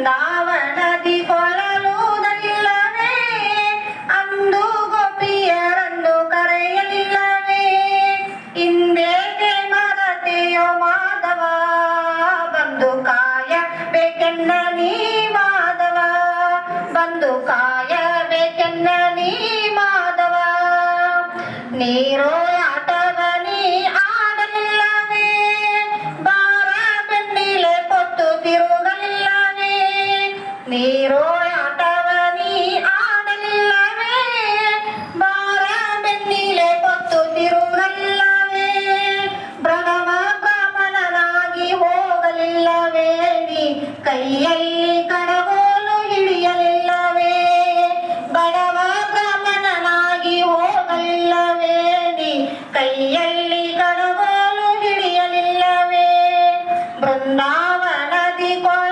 на బృందావనది కొల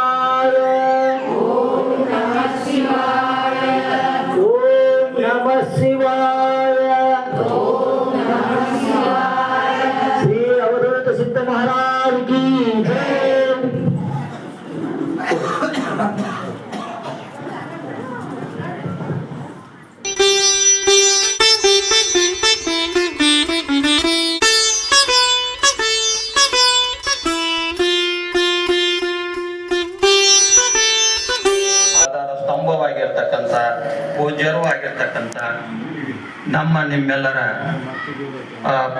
ನಮ್ಮ ನಿಮ್ಮೆಲ್ಲರ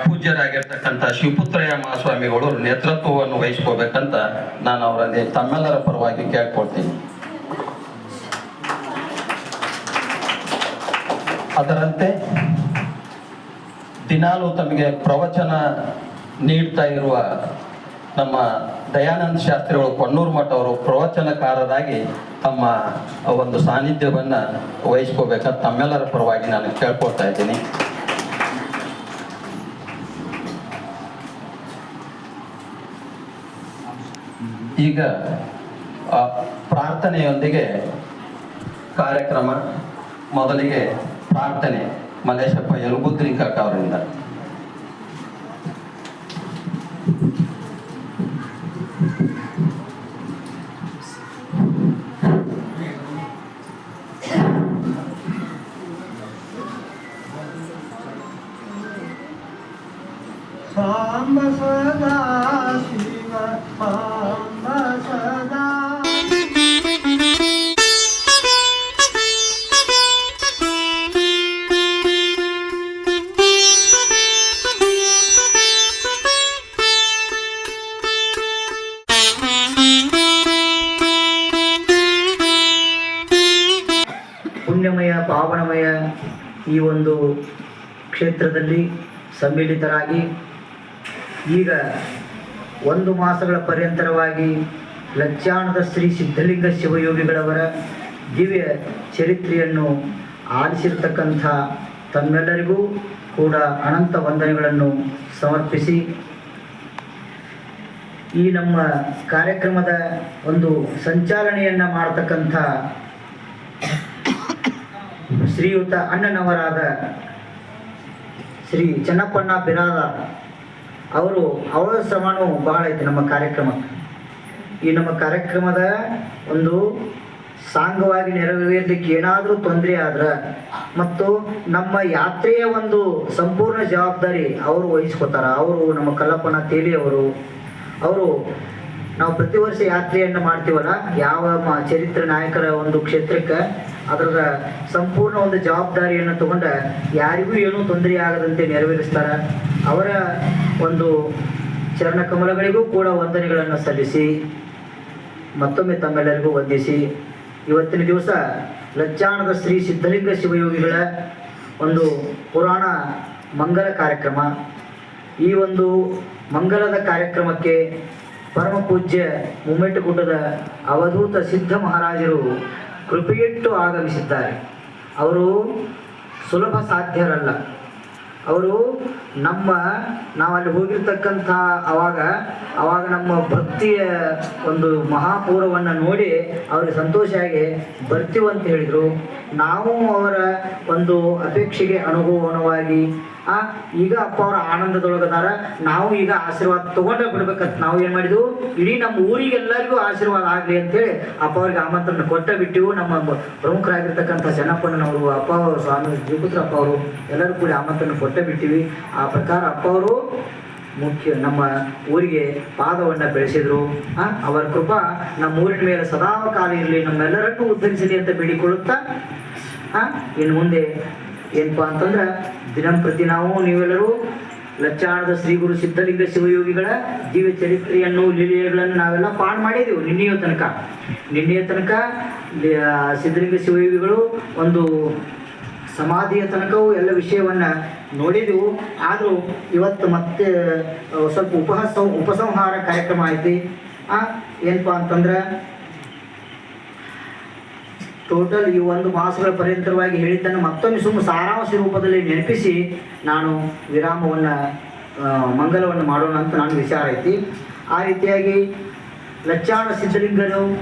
ಪೂಜ್ಯರಾಗಿರ್ತಕ್ಕಂಥ ಶಿವಪುತ್ರಯ್ಯ ಮಹಾಸ್ವಾಮಿಗಳು ನೇತೃತ್ವವನ್ನು ವಹಿಸ್ಕೋಬೇಕಂತ ನಾನು ಅವರಲ್ಲಿ ತಮ್ಮೆಲ್ಲರ ಪರವಾಗಿ ಕೇಳ್ಕೊಳ್ತೀನಿ. ಅದರಂತೆ ದಿನಾಲು ತಮಗೆ ಪ್ರವಚನ ನೀಡ್ತಾ ಇರುವ ನಮ್ಮ ದಯಾನಂದ ಶಾಸ್ತ್ರಿಗಳು ಕೊಣ್ಣೂರು ಮಠ ಅವರು ಪ್ರವಚನಕಾರರಾಗಿ ತಮ್ಮ ಒಂದು ಸಾನ್ನಿಧ್ಯವನ್ನು ವಹಿಸ್ಕೋಬೇಕಂತ ತಮ್ಮೆಲ್ಲರ ಪರವಾಗಿ ನಾನು ಕೇಳ್ಕೊಳ್ತಾ ಇದ್ದೀನಿ. ಈಗ ಪ್ರಾರ್ಥನೆಯೊಂದಿಗೆ ಕಾರ್ಯಕ್ರಮ, ಮೊದಲಿಗೆ ಪ್ರಾರ್ಥನೆ ಮಲ್ಲೇಶಪ್ಪ ಯಲಬುದ್ರಿ ಅವರಿಂದ ಪುಣ್ಯಮಯ ಪಾವನಮಯ ಈ ಒಂದು ಕ್ಷೇತ್ರದಲ್ಲಿ ಸಮ್ಮಿಳಿತರಾಗಿ ಈಗ ಒಂದು ಮಾಸಗಳ ಪರ್ಯಂತರವಾಗಿ ಲಕ್ಷಾಣದ ಶ್ರೀ ಸಿದ್ಧಲಿಂಗ ಶಿವಯೋಗಿಗಳವರ ದಿವ್ಯ ಚರಿತ್ರೆಯನ್ನು ಆಲಿಸಿರ್ತಕ್ಕಂಥ ತಮ್ಮೆಲ್ಲರಿಗೂ ಕೂಡ ಅನಂತ ವಂದನೆಗಳನ್ನು ಸಮರ್ಪಿಸಿ ಈ ನಮ್ಮ ಕಾರ್ಯಕ್ರಮದ ಒಂದು ಸಂಚಾಲನೆಯನ್ನು ಮಾಡತಕ್ಕಂಥ ಶ್ರೀಯುತ ಅಣ್ಣನವರಾದ ಶ್ರೀ ಚನ್ನಪ್ಪಣ್ಣ ಬಿರಾದಾರ್ ಅವರು ಅವರ ಶ್ರಮನೂ ಬಹಳ ಐತೆ ನಮ್ಮ ಕಾರ್ಯಕ್ರಮ. ಈ ನಮ್ಮ ಕಾರ್ಯಕ್ರಮದ ಒಂದು ಸಾಂಗವಾಗಿ ನೆರವೇರಲಿಕ್ಕೆ ಏನಾದರೂ ತೊಂದರೆ ಆದ್ರೆ ಮತ್ತು ನಮ್ಮ ಯಾತ್ರೆಯ ಒಂದು ಸಂಪೂರ್ಣ ಜವಾಬ್ದಾರಿ ಅವರು ವಹಿಸ್ಕೋತಾರ. ಅವರು ನಮ್ಮ ಕಲ್ಲಪ್ಪನ ತೇಲಿ ಅವರು. ಅವರು ನಾವು ಪ್ರತಿ ವರ್ಷ ಯಾತ್ರೆಯನ್ನು ಮಾಡ್ತೀವಲ್ಲ, ಯಾವ ಚರಿತ್ರೆ ನಾಯಕರ ಒಂದು ಕ್ಷೇತ್ರಕ್ಕೆ ಅದರ ಸಂಪೂರ್ಣ ಒಂದು ಜವಾಬ್ದಾರಿಯನ್ನು ತಗೊಂಡ ಯಾರಿಗೂ ಏನೂ ತೊಂದರೆ ಆಗದಂತೆ ನೆರವೇರಿಸ್ತಾರ. ಅವರ ಒಂದು ಚರಣ ಕಮಲಗಳಿಗೂ ಕೂಡ ವಂದನೆಗಳನ್ನು ಸಲ್ಲಿಸಿ, ಮತ್ತೊಮ್ಮೆ ತಮ್ಮೆಲ್ಲರಿಗೂ ವಂದಿಸಿ, ಇವತ್ತಿನ ದಿವಸ ಲಚ್ಚಾಣದ ಶ್ರೀ ಸಿದ್ಧಲಿಂಗ ಶಿವಯೋಗಿಗಳ ಒಂದು ಪುರಾಣ ಮಂಗಲ ಕಾರ್ಯಕ್ರಮ. ಈ ಒಂದು ಮಂಗಲದ ಕಾರ್ಯಕ್ರಮಕ್ಕೆ ಪರಮ ಪೂಜ್ಯ ಮುಮ್ಮೆಟ್ಟುಗುಡ್ಡದ ಅವಧೂತ ಸಿದ್ಧ ಮಹಾರಾಜರು ಕೃಪೆಯಿಟ್ಟು ಆಗಮಿಸಿದ್ದಾರೆ. ಅವರು ಸುಲಭ ಸಾಧ್ಯರಲ್ಲ. ಅವರು ನಮ್ಮ ನಾವು ಅಲ್ಲಿ ಹೋಗಿರ್ತಕ್ಕಂಥ ಅವಾಗ ಅವಾಗ ನಮ್ಮ ಭಕ್ತಿಯ ಒಂದು ಮಹಾಪೂರ್ವವನ್ನು ನೋಡಿ ಅವ್ರಿಗೆ ಸಂತೋಷ ಆಗಿ ಬರ್ತೀವಂತ ಹೇಳಿದರು. ನಾವು ಅವರ ಒಂದು ಅಪೇಕ್ಷೆಗೆ ಅನುಗುಣವಾಗಿ, ಆ, ಈಗ ಅಪ್ಪ ಅವರ ಆನಂದದೊಳಗದಾರ, ನಾವು ಈಗ ಆಶೀರ್ವಾದ ತಗೊಂಡ ಬಿಡ್ಬೇಕಂತ ನಾವು ಏನು ಮಾಡಿದ್ವು? ಇಡೀ ನಮ್ಮ ಊರಿಗೆಲ್ಲರಿಗೂ ಆಶೀರ್ವಾದ ಆಗಲಿ ಅಂತೇಳಿ ಅಪ್ಪ ಅವ್ರಿಗೆ ಆಮಂತ್ರಣ ಕೊಟ್ಟ ಬಿಟ್ಟಿವು. ನಮ್ಮ ಪ್ರಮುಖರಾಗಿರ್ತಕ್ಕಂಥ ಚೆನ್ನಪ್ಪಣ್ಣನವರು ಅಪ್ಪ ಅವರು, ಸ್ವಾಮಿ ಜಿಪುತ್ರಪ್ಪ ಅವರು ಎಲ್ಲರೂ ಕೂಡ ಆಮಂತ್ರಣ ಕೊಟ್ಟ ಬಿಟ್ಟಿವಿ. ಪ್ರಕಾರ ಅಪ್ಪ ಅವರು ಮುಖ್ಯ ನಮ್ಮ ಊರಿಗೆ ಪಾದವನ್ನು ಬೆಳೆಸಿದ್ರು. ಆ, ಅವರ ಕೃಪಾ ನಮ್ಮ ಊರಿನ ಮೇಲೆ ಸದಾ ಕಾಲ ಇರಲಿ ನಮ್ಮೆಲ್ಲರನ್ನೂ ಉದ್ಧರಿಸಲಿ ಅಂತ ಬೇಡಿಕೊಳ್ಳುತ್ತಾ ಆ, ಇನ್ನು ಮುಂದೆ ಏನಪ್ಪಾ ಅಂತಂದ್ರೆ ದಿನಂಪ್ರತಿ ನಾವು ನೀವೆಲ್ಲರೂ ಲಚ್ಚಾಣದ ಶ್ರೀ ಗುರು ಸಿದ್ಧಲಿಂಗ ಶಿವಯೋಗಿಗಳ ಜೀವ ಚರಿತ್ರೆಯನ್ನು ಲೀಲೆಗಳನ್ನು ನಾವೆಲ್ಲ ಪಾಠ ಮಾಡಿದೆವು ನಿನ್ನೆಯ ತನಕ. ನಿನ್ನೆಯ ತನಕ ಆ, ಸಿದ್ಧಲಿಂಗ ಶಿವಯೋಗಿಗಳು ಒಂದು ಸಮಾಧಿಯ ತನಕವೂ ಎಲ್ಲ ವಿಷಯವನ್ನು ನೋಡಿದೆವು. ಆದರೂ ಇವತ್ತು ಮತ್ತೆ ಸ್ವಲ್ಪ ಉಪಹಾಸ, ಉಪಸಂಹಾರ ಕಾರ್ಯಕ್ರಮ ಐತಿ. ಆ, ಏನಪ್ಪ ಅಂತಂದ್ರೆ ಟೋಟಲ್ ಈ ಒಂದು ಮಾಸಗಳ ಪರ್ಯಂತರವಾಗಿ ಹೇಳಿದ್ದನ್ನು ಮತ್ತೊಮ್ಮೆ ಸುಮ್ಮ ಸಾರಾಂಶ ರೂಪದಲ್ಲಿ ನೆನಪಿಸಿ ನಾನು ವಿರಾಮವನ್ನು ಮಂಗಲವನ್ನು ಮಾಡೋಣ ಅಂತ ನಾನು ವಿಚಾರ ಐತಿ. ಆ ರೀತಿಯಾಗಿ ಲಚ್ಚಾಣ ಸಿದ್ಧಲಿಂಗರು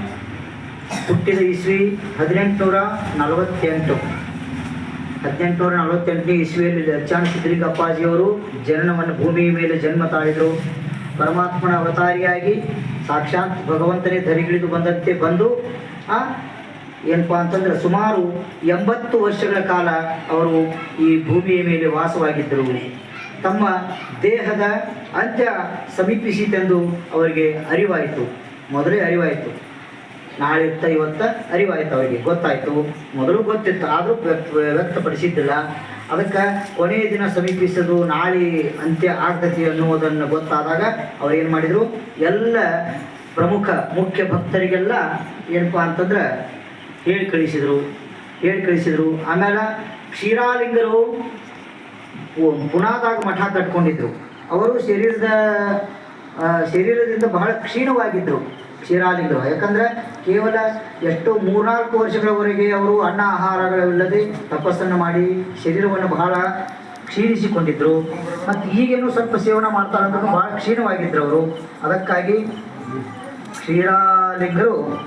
ಹುಟ್ಟಿದ ಇಸ್ವಿ ಹದಿನೆಂಟುನೂರ ನಲವತ್ತೆಂಟು. ಹದಿನೆಂಟುನೂರ ನಲವತ್ತೆಂಟನೇ ಇಸ್ವಿಯಲ್ಲಿ ಲಚ್ಚಾಣ ಸಿದ್ಧಲಿಂಗ ಅಪ್ಪಾಜಿಯವರು ಜನನವನ್ನು ಭೂಮಿಯ ಮೇಲೆ ಜನ್ಮ ತಾಳಿದರು. ಪರಮಾತ್ಮನ ಅವತಾರಿಯಾಗಿ ಸಾಕ್ಷಾತ್ ಭಗವಂತನೇ ಧರಿಗಿಳಿದು ಬಂದಂತೆ ಬಂದು, ಆ, ಏನಪ್ಪ ಅಂತಂದ್ರೆ ಸುಮಾರು ಎಂಬತ್ತು ವರ್ಷಗಳ ಕಾಲ ಅವರು ಈ ಭೂಮಿಯ ಮೇಲೆ ವಾಸವಾಗಿದ್ದರು. ತಮ್ಮ ದೇಹದ ಅಂತ್ಯ ಸಮೀಪಿಸಿತೆಂದು ಅವರಿಗೆ ಅರಿವಾಯಿತು. ಮೊದಲೇ ಅರಿವಾಯಿತು. ನಾಳೆ ಇತ್ತ ಇವತ್ತ ಅರಿವಾಯ್ತು ಅವರಿಗೆ. ಗೊತ್ತಾಯ್ತು. ಮೊದಲು ಗೊತ್ತಿತ್ತು, ಆದರೂ ವ್ಯಕ್ತ ವ್ಯಕ್ತಪಡಿಸಿದ್ದಿಲ್ಲ. ಅದಕ್ಕೆ ಕೊನೆಯ ದಿನ ಸಮೀಪಿಸೋದು ನಾಳೆ ಅಂತ್ಯ ಆಗ್ತತಿ ಅನ್ನುವುದನ್ನು ಗೊತ್ತಾದಾಗ ಅವ್ರು ಏನು ಮಾಡಿದರು? ಎಲ್ಲ ಪ್ರಮುಖ ಮುಖ್ಯ ಭಕ್ತರಿಗೆಲ್ಲ ಏನಪ್ಪ ಅಂತಂದ್ರೆ ಹೇಳಿ ಕಳಿಸಿದರು. ಹೇಳಿ ಕಳಿಸಿದರು. ಆಮೇಲೆ ಕ್ಷೀರಾಲಿಂಗರು ಪುನಾದಾಗ ಮಠ ಕಟ್ಕೊಂಡಿದ್ರು ಅವರು ಶರೀರದ ಶರೀರದಿಂದ ಬಹಳ ಕ್ಷೀಣವಾಗಿದ್ದರು ಕ್ಷೀರಾಲಿಂಗರು ಯಾಕಂದ್ರೆ ಕೇವಲ ಎಷ್ಟು ಮೂರ್ನಾಲ್ಕು ವರ್ಷಗಳವರೆಗೆ ಅವರು ಅನ್ನ, ಆಹಾರಗಳಿಲ್ಲದೆ ತಪಸ್ಸನ್ನು ಮಾಡಿ ಶರೀರವನ್ನು ಬಹಳ ಕ್ಷೀಣಿಸಿಕೊಂಡಿದ್ರು. ಮತ್ತು ಈಗೇನು ಸ್ವಲ್ಪ ಸೇವನೆ ಮಾಡ್ತಾರೆ ಅಂತ ಬಹಳ ಕ್ಷೀಣವಾಗಿದ್ದರು ಅವರು. ಅದಕ್ಕಾಗಿ ಕ್ಷೀರಾಲಿಂಗರು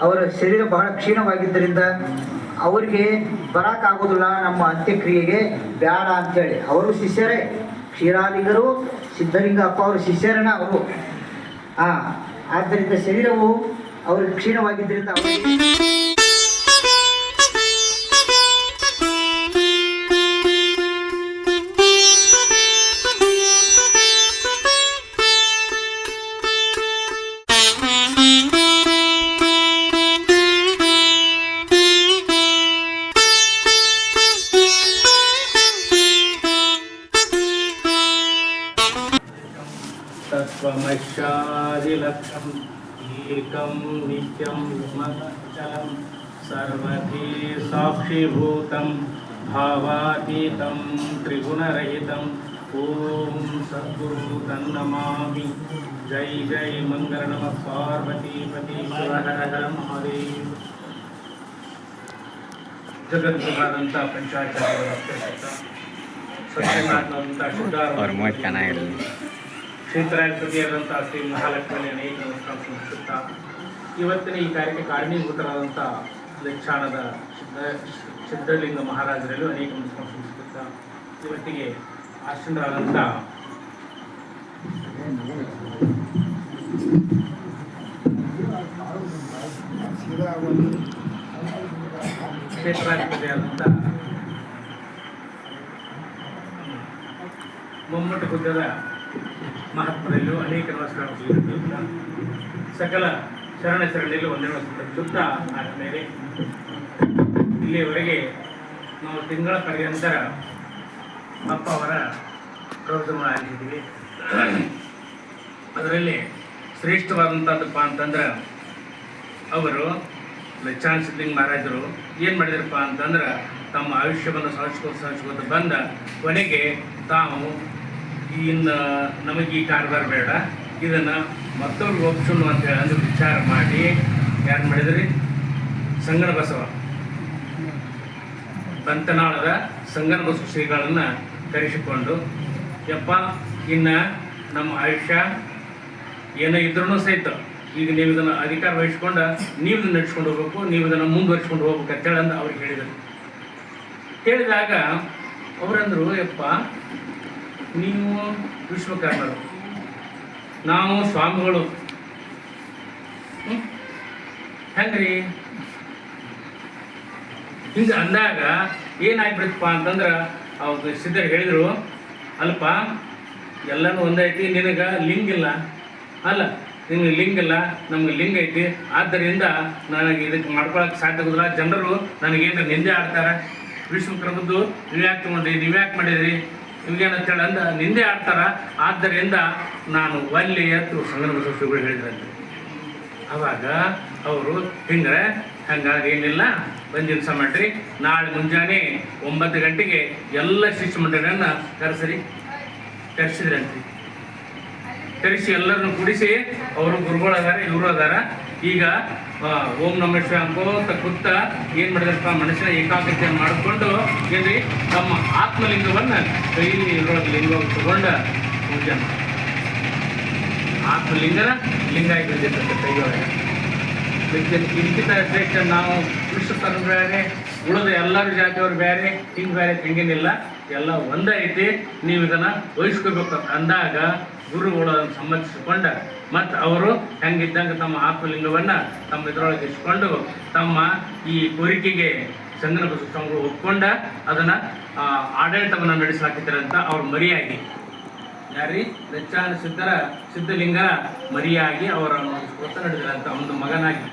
ಅವರ ಶರೀರ ಬಹಳ ಕ್ಷೀಣವಾಗಿದ್ದರಿಂದ ಅವರಿಗೆ ಬರೋಕ್ಕಾಗೋದಿಲ್ಲ ನಮ್ಮ ಅಂತ್ಯಕ್ರಿಯೆಗೆ ಬೇಡ ಅಂತೇಳಿ. ಅವರು ಶಿಷ್ಯರೇ. ಕ್ಷೀರಾಲಿಂಗರು ಸಿದ್ಧಲಿಂಗ ಅಪ್ಪ ಅವರು ಶಿಷ್ಯರನ್ನ ಅವರು. ಆದ್ದರಿಂದ ಶರೀರವು ಅವರು ಕ್ಷೀಣವಾಗಿದ್ದರಿಂದ ಅವರಿಗೆ तत्त्वमशादिलक्षम् एकं नित्यं मचलं सर्वधी साक्षीभूतं भावातीतं त्रिगुणरहितं ॐ सद्गुरु तन्नमामि जय जय मङ्गल नमः पार्वतीपति शिव हर हर महादेव ಜಗದ್ಗುರುವಾದಂಥ ಪಂಚಾಚಾರ್ಯರ ಅತ್ಯಂತ ಸತ್ಯನಾಥನಾದಂಥ ಅವ್ರ ಮೂವತ್ತು ಶುದ್ಧಾರ ಚೆನ್ನಾಗಿರಲಿ ಕ್ಷೇತ್ರಾಧಿಪತಿಯಾದಂಥ ಶ್ರೀ ಮಹಾಲಕ್ಷ್ಮಿ ಅನೇಕ ನಮಸ್ಕಾರ ಸಲ್ಲಿಸುತ್ತಾ ಇವತ್ತಿನ ಈ ಕಾರ್ಯಕ್ಕೆ ಕಾರಣೀಭೂತರಾದಂಥ ಲಕ್ಷಾಣದ ಸಿದ್ಧ ಸಿದ್ಧಲಿಂಗ ಮಹಾರಾಜರಲ್ಲೂ ಅನೇಕ ನಮಸ್ಕಾರ ಸಲ್ಲಿಸುತ್ತಾ ಇವತ್ತಿಗೆ ಆಶ್ರಮರಾದಂಥ ಕ್ಷೇತ್ರಾಧಿಪತಿಯಾದಂಥ ಮಮ್ಮಟ ಗುಡ್ಡದ ಮಹತ್ವದಲ್ಲೂ ಅನೇಕ ನಮಸ್ಕಾರಗಳು ಸಕಲ ಶರಣ ಶರಣೆಯಲ್ಲೂ ಒಂದೇ ನಮಸ್ಕಾರ ಆದಮೇಲೆ ಇಲ್ಲಿಯವರೆಗೆ ನಾವು ತಿಂಗಳ ಪರ್ಯಂತರ ಅಪ್ಪ ಅವರ ಪ್ರವಚನ ಆಗಿದ್ದೀವಿ ಅದರಲ್ಲಿ ಶ್ರೇಷ್ಠವಾದಂಥದ್ದಪ್ಪ ಅಂತಂದ್ರೆ ಅವರು ಲಚ್ಚಾನ್ ಸಿದ್ಲಿಂಗ್ ಮಹಾರಾಜರು ಏನು ಮಾಡಿದ್ರಪ್ಪ ಅಂತಂದ್ರೆ ತಮ್ಮ ಆಯುಷ್ಯವನ್ನು ಸಾಧಿಸ್ಕೊತ ಸಾಧಿಸ್ಕೊತ ಬಂದ ಕೊನೆಗೆ ತಾವು ಇನ್ನು ನಮಗೆ ಈ ಕಾರ್ಬಾರ್ ಬೇಡ. ಇದನ್ನು ಮತ್ತೊಂದು ಒಪ್ಸೋಣ ಅಂತ ಹೇಳಿ ಅಂದ್ರೆ ವಿಚಾರ ಮಾಡಿ. ಯಾರು ಮಾಡಿದ್ರಿ? ಸಂಗಣ ಬಸವ. ಬಂತನಾಳದ ಸಂಗನ ಬಸವ ಶ್ರೀಗಳನ್ನು ಕರೆಸಿಕೊಂಡು, ಯಪ್ಪ, ಇನ್ನು ನಮ್ಮ ಆಯುಷ್ಯ ಏನೋ ಇದ್ರೂ ಸಹಿತ ಈಗ ನೀವು ಇದನ್ನು ಅಧಿಕಾರ ವಹಿಸ್ಕೊಂಡು, ನೀವು ಇದನ್ನು ನಡ್ಸ್ಕೊಂಡು ಹೋಗ್ಬೇಕು, ನೀವು ಇದನ್ನು ಮುಂದುವರಿಸ್ಕೊಂಡು ಹೋಗ್ಬೇಕು ಅಂತೇಳಿ ಅವ್ರಿಗೆ ಹೇಳಿದರು. ಹೇಳಿದಾಗ ಅವರಂದರು, ಯಪ್ಪ ನೀವು ವಿಶ್ವಕರ್ಮರು. ನಾವು ಸ್ವಾಮಿಗಳು? ಹೆಂಗ್ರಿ? ಹಿಂಗೆ ಅಂದಾಗ ಏನಾಗ್ಬಿಡುತ್ತಪ್ಪ ಅಂತಂದ್ರೆ ಅವ್ರು ಸಿದ್ಧರು ಹೇಳಿದರು ಅಲ್ಪ ಎಲ್ಲನೂ ಒಂದೈತಿ ನಿನಗೆ ಲಿಂಗ್ ಇಲ್ಲ. ಅಲ್ಲ, ನಿನಗೆ ಲಿಂಗ್ ಇಲ್ಲ, ನಮ್ಗೆ ಲಿಂಗ್ ಐತಿ. ಆದ್ದರಿಂದ ನನಗೆ ಇದಕ್ಕೆ ಮಾಡ್ಕೊಳಕ್ಕೆ ಸಾಧ್ಯ ಆಗೋದಿಲ್ಲ. ಜನರು ನನಗೇನು ನಿಂದೆ ಆಡ್ತಾರೆ? ವಿಶ್ವಕರ್ಮದ್ದು ನೀವು ಯಾಕೆ ತೊಗೊಂಡ್ರಿ ನೀವು ಯಾಕೆ ಮಾಡಿದ್ರಿ? ನಿಮ್ಗೇನಂತೇಳಿ ಅಂದ, ನಿಂದೆ ಆಡ್ತಾರ, ಆದ್ದರಿಂದ ನಾನು ಒಲ್ಲಿ ಎತ್ತು ಸಂಗನ ಬಸವಗಳು ಹೇಳಿದ್ರಂತೆ. ಅವಾಗ ಅವರು ಹಿಂಗೆ ಹಂಗಾಗಿ ಏನಿಲ್ಲ, ಬಂದಿನ ಸಮಟ್ರಿ, ನಾಳೆ ಮುಂಜಾನೆ ಒಂಬತ್ತು ಗಂಟೆಗೆ ಎಲ್ಲ ಶಿಷ್ಯ ಕರೆಸಿರಿ. ಕರೆಸಿದ್ರಂತೆ. ಕರೆಸಿ ಎಲ್ಲರನ್ನು ಕುಡಿಸಿ, ಅವರು ಗುರುಗಳು ಅದಾರ ಇವರು ಅದಾರ ಈಗ ಓಂ ನಮ ಶಿವ ಅಂತ ಕೂತ ಏನು ಮಾಡಿದ್ರಪ್ಪ ಮನುಷ್ಯನ ಏಕಾಗ್ರತೆಯನ್ನು ಮಾಡಿಕೊಂಡು ಏನ್ರಿ ತಮ್ಮ ಆತ್ಮಲಿಂಗವನ್ನು ಕೈಲಿ ಇರೋದು ಲಿಂಗ ತಗೊಂಡ ಪೂಜೆ ಆತ್ಮಲಿಂಗ ಆತ್ಮಲಿಂಗನ ಲಿಂಗ ಆಗಿರ್ತೈತೆ ಕೈಯೊಳಗೆ ಇದಕ್ಕಿಂತ ಶ್ರೇಷ್ಠ ನಾವು ವಿಶ್ವಕರ್ಮ ಬೇರೆ ಉಳಿದ ಎಲ್ಲರೂ ಜಾತಿಯವ್ರು ಬೇರೆ, ಹಿಂಗೆ ಬೇರೆ ಹಿಂಗೇನಿಲ್ಲ ಎಲ್ಲ ಒಂದೇ ಐತಿ. ನೀವು ಇದನ್ನು ವಹಿಸ್ಕೋಬೇಕು ಅಂದಾಗ ಗುರುಗಳು ಅದನ್ನು ಸಮ್ಮತಿಸಿಕೊಂಡ ಮತ್ತು ಅವರು ಹೆಂಗಿದ್ದಂಗೆ ತಮ್ಮ ಆತ್ಮಲಿಂಗವನ್ನು ತಮ್ಮ ಇದರೊಳಗೆ ಇಸ್ಕೊಂಡು ತಮ್ಮ ಈ ಕೋರಿಕೆಗೆ ಸಂಗನ ಬಸವ ಒಪ್ಕೊಂಡ ಅದನ್ನು ಆಡಳಿತವನ್ನು ನಡೆಸಲಾಕಿದ್ದಾರಂತ ಅವ್ರ ಮರಿಯಾಗಿ. ಯಾರಿ? ಲಚ್ಚಾನ ಸಿದ್ಧರ, ಸಿದ್ಧಲಿಂಗರ ಮರಿಯಾಗಿ ಹೊತ್ತ ನಡೆದಿರಂತ ಒಂದು ಮಗನಾಗಿ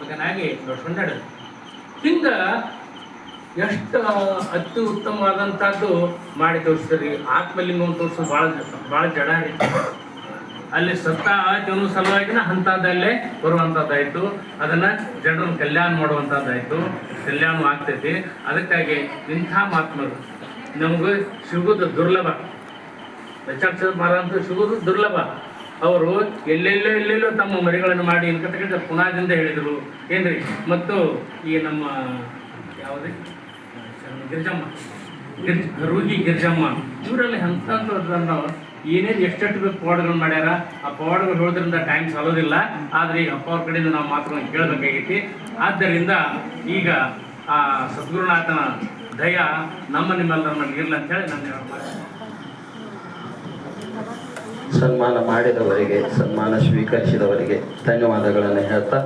ಮಗನಾಗಿ ನೋಡ್ಕೊಂಡು ನಡೆದು ಎಷ್ಟು ಅತಿ ಉತ್ತಮವಾದಂಥದ್ದು ಮಾಡಿ ತೋರಿಸ್ತಾರೆ. ಆತ್ಮಲಿಂಗವನ್ನು ತೋರಿಸೋದು ಭಾಳ ಭಾಳ ಜಡ ರೀ. ಅಲ್ಲಿ ಸತ್ತ ಜನ ಸಲುವಾಗಿನ ಹಂತದಲ್ಲೇ ಬರುವಂಥದ್ದಾಯಿತು. ಅದನ್ನ ಜನರನ್ನ ಕಲ್ಯಾಣ ಮಾಡುವಂಥದ್ದಾಯಿತು. ಕಲ್ಯಾಣ ಆಗ್ತೈತಿ. ಅದಕ್ಕಾಗಿ ಇಂಥ ಮಾತ್ಮರು ನಮಗೂ ಸಿಗೋದು ದುರ್ಲಭ. ಲಕ್ಷಾಕ್ಷರ ಮಾರಂತ ಸಿಗೋದು ದುರ್ಲಭ. ಅವರು ಎಲ್ಲೆಲ್ಲೋ ಎಲ್ಲೆಲ್ಲೋ ತಮ್ಮ ಮರಿಗಳನ್ನು ಮಾಡಿ ಇನ್ಕತಕ್ಕಂಥ ಪುನಾದಿಂದ ಹೇಳಿದರು. ಏನ್ರಿ? ಮತ್ತು ಈ ನಮ್ಮ, ಯಾವುದೇ? ಗಿರಿಜಮ್ಮ. ಗಿರ್ಜ್ ರೂಗಿ ಗಿರಿಜಮ್ಮ. ಇವರಲ್ಲಿ ಎಂಥದ್ದು ಏನೇನು ಎಷ್ಟೆಷ್ಟು ಬೇಕು ಪೌಡರ್ಗಳು ಮಾಡ್ಯಾರ, ಆ ಪವಾಡಗಳು ಹೇಳೋದ್ರಿಂದ ಟೈಮ್ ಸಾಲೋದಿಲ್ಲ. ಆದರೆ ಈಗ ಅಪ್ಪ ಅವ್ರ ಕಡೆಯಿಂದ ನಾವು ಮಾತ್ರ ಕೇಳಬೇಕಾಗೈತಿ. ಆದ್ದರಿಂದ ಈಗ ಆ ಸದ್ಗುರುನಾಥನ ದಯ ನಮ್ಮ ನಿಮ್ಮೆಲ್ಲರ ಮೇಲೆ ಇರಲಿ ಅಂತೇಳಿ ನಾನು ಸನ್ಮಾನ ಮಾಡಿದವರಿಗೆ, ಸನ್ಮಾನ ಸ್ವೀಕರಿಸಿದವರಿಗೆ ಧನ್ಯವಾದಗಳನ್ನು ಹೇಳ್ತಾ